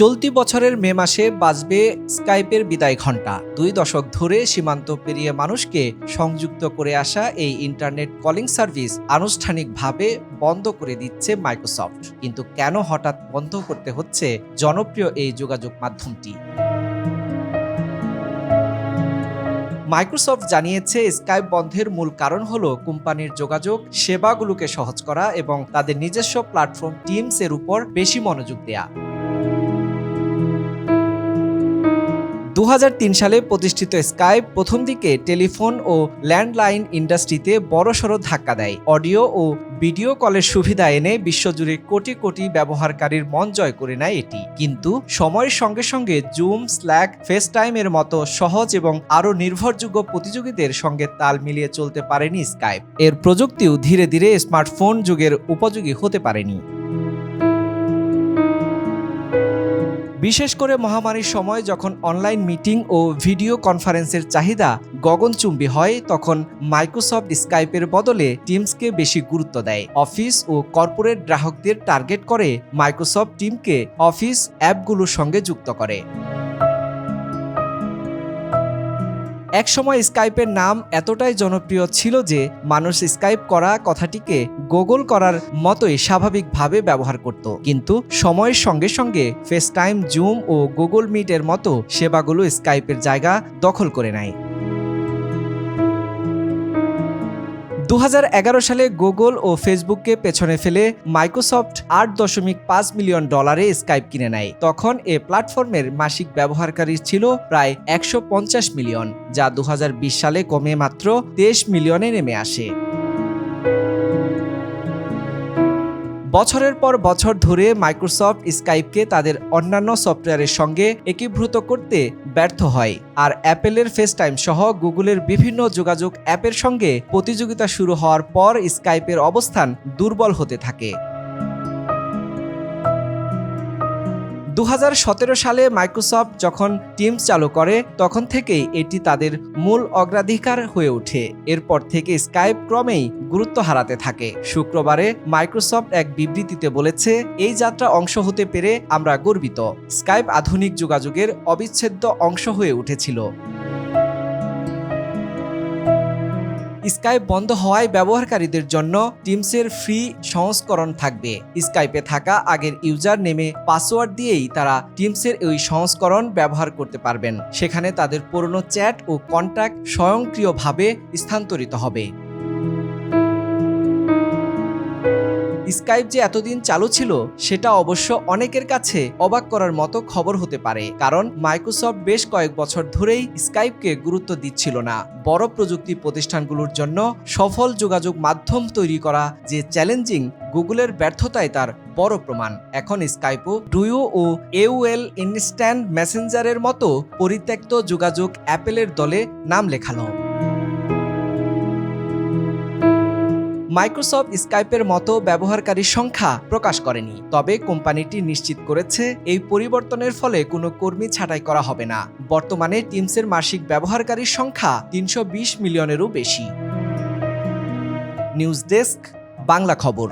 চলতি বছরের মে মাসে বাজবে স্কাইপের বিদায় ঘণ্টা। দুই দশক ধরে সীমান্ত পেরিয়ে মানুষকে সংযুক্ত করে আসা এই ইন্টারনেট কলিং সার্ভিস আনুষ্ঠানিকভাবে বন্ধ করে দিচ্ছে মাইক্রোসফট। কিন্তু কেন হঠাৎ বন্ধ করতে হচ্ছে জনপ্রিয় এই যোগাযোগ মাধ্যমটি? মাইক্রোসফট জানিয়েছে, স্কাইপ বন্ধের মূল কারণ হল কোম্পানির যোগাযোগ, সেবাগুলোকে সহজ করা এবং তাদের নিজস্ব প্ল্যাটফর্ম টিমস এর উপর বেশি মনোযোগ দেয়া। দু হাজার তিন সালে প্রতিষ্ঠিত স্কাইপ প্রথম দিকে টেলিফোন ও ল্যান্ডলাইন ইন্ডাস্ট্রিতে বড়সড় ধাক্কা দেয়। অডিও ও ভিডিও কলের সুবিধা এনে বিশ্বজুড়ে কোটি কোটি ব্যবহারকারীর মন জয় করে নেয় এটি। কিন্তু সময়ের সঙ্গে সঙ্গে জুম, স্ল্যাক ফেসটাইম এর মতো সহজ এবং আরও নির্ভরযোগ্য প্রতিযোগীদের সঙ্গে তাল মিলিয়ে চলতে পারেনি স্কাইপ এর প্রযুক্তিও ধীরে ধীরে স্মার্টফোন যুগের উপযোগী হতে পারেনি। বিশেষ করে মহামারীর সময় যখন অনলাইন মিটিং ও ভিডিও কনফারেন্সের চাহিদা গগনচুম্বী হয়, তখন মাইক্রোসফট স্কাইপের বদলে টিমসকে বেশি গুরুত্ব দেয়। অফিস ও কর্পোরেট গ্রাহকদের টার্গেট করে মাইক্রোসফট টিমকে অফিস অ্যাপগুলোর সঙ্গে যুক্ত করে। একসময় স্কাইপের নাম এতটাই জনপ্রিয় ছিল যে মানুষ স্কাইপ করা কথাটিকে গুগল করার মতোই স্বাভাবিকভাবে ব্যবহার করত। কিন্তু সময়ের সঙ্গে সঙ্গে ফেস টাইম জুম ও গুগল মিটের মতো সেবাগুলো স্কাইপের জায়গা দখল করে নেয়। দু হাজার এগারো সালে গুগল ও ফেসবুককে পেছনে ফেলে মাইক্রোসফট আট দশমিক পাঁচ মিলিয়ন ডলারে স্কাইপ কিনে নেয়। তখন এ প্ল্যাটফর্মের মাসিক ব্যবহারকারী ছিল প্রায় একশো পঞ্চাশ মিলিয়ন, যা দু হাজার বিশ সালে কমে মাত্র তেইশ মিলিয়নে নেমে আসে। বছরের পর বছর ধরে মাইক্রোসফট স্কাইপকে তাদের অন্যান্য সফটওয়্যারের সঙ্গে একীভূত করতে ব্যর্থ হয়। আর অ্যাপেলের ফেসটাইম সহ গুগলের বিভিন্ন যোগাযোগ অ্যাপের সঙ্গে প্রতিযোগিতা শুরু হওয়ার পর স্কাইপের অবস্থান দুর্বল হতে থাকে। দু হাজার সতেরো সালে মাইক্রোসফট যখন টিমস চালু করে, তখন থেকেই এটি তাদের মূল অগ্রাধিকার হয়ে ওঠে। এরপর থেকে স্কাইপ ক্রমেই গুরুত্ব হারাতে থাকে। শুক্রবারে মাইক্রোসফট এক বিবৃতিতে বলেছে, এই যাত্রা অংশ হতে পেরে আমরা গর্বিত। স্কাইপ আধুনিক যোগাযোগের অবিচ্ছেদ্য অংশ হয়ে উঠেছিল। স্কাইপ বন্ধ হওয়ায় ব্যবহারকারীদের জন্য টিমসের ফ্রি সংস্করণ থাকবে। স্কাইপে থাকা আগের ইউজার নেমে পাসওয়ার্ড দিয়েই তারা টিমসের ওই সংস্করণ ব্যবহার করতে পারবেন। সেখানে তাদের পুরনো চ্যাট ও কন্ট্যাক্ট স্বয়ংক্রিয়ভাবে স্থানান্তরিত হবে। স্কাইপ যে এতদিন চালু ছিল, সেটা অবশ্য অনেকের কাছে অবাক করার মতো খবর হতে পারে, কারণ মাইক্রোসফট বেশ কয়েক বছর ধরেই স্কাইপকে গুরুত্ব দিচ্ছিল না। বড় প্রযুক্তি প্রতিষ্ঠানগুলোর জন্য সফল যোগাযোগ মাধ্যম তৈরি করা যে চ্যালেঞ্জিং, গুগলের ব্যর্থতায় তার বড় প্রমাণ। এখন স্কাইপও ডুয়ো ও এউএল ইনস্ট্যান্ট মেসেঞ্জারের মতো পরিত্যক্ত যোগাযোগ অ্যাপেলের দলে নাম লেখালো। মাইক্রোসফট স্কাইপের মতো ব্যবহারকারীর সংখ্যা প্রকাশ করেনি। তবে কোম্পানিটি নিশ্চিত করেছে, এই পরিবর্তনের ফলে কোনো কর্মী ছাঁটাই করা হবে না। বর্তমানে টিমসের মাসিক ব্যবহারকারীর সংখ্যা তিনশো বিশ মিলিয়নেরও বেশি। নিউজ ডেস্ক, বাংলা খবর।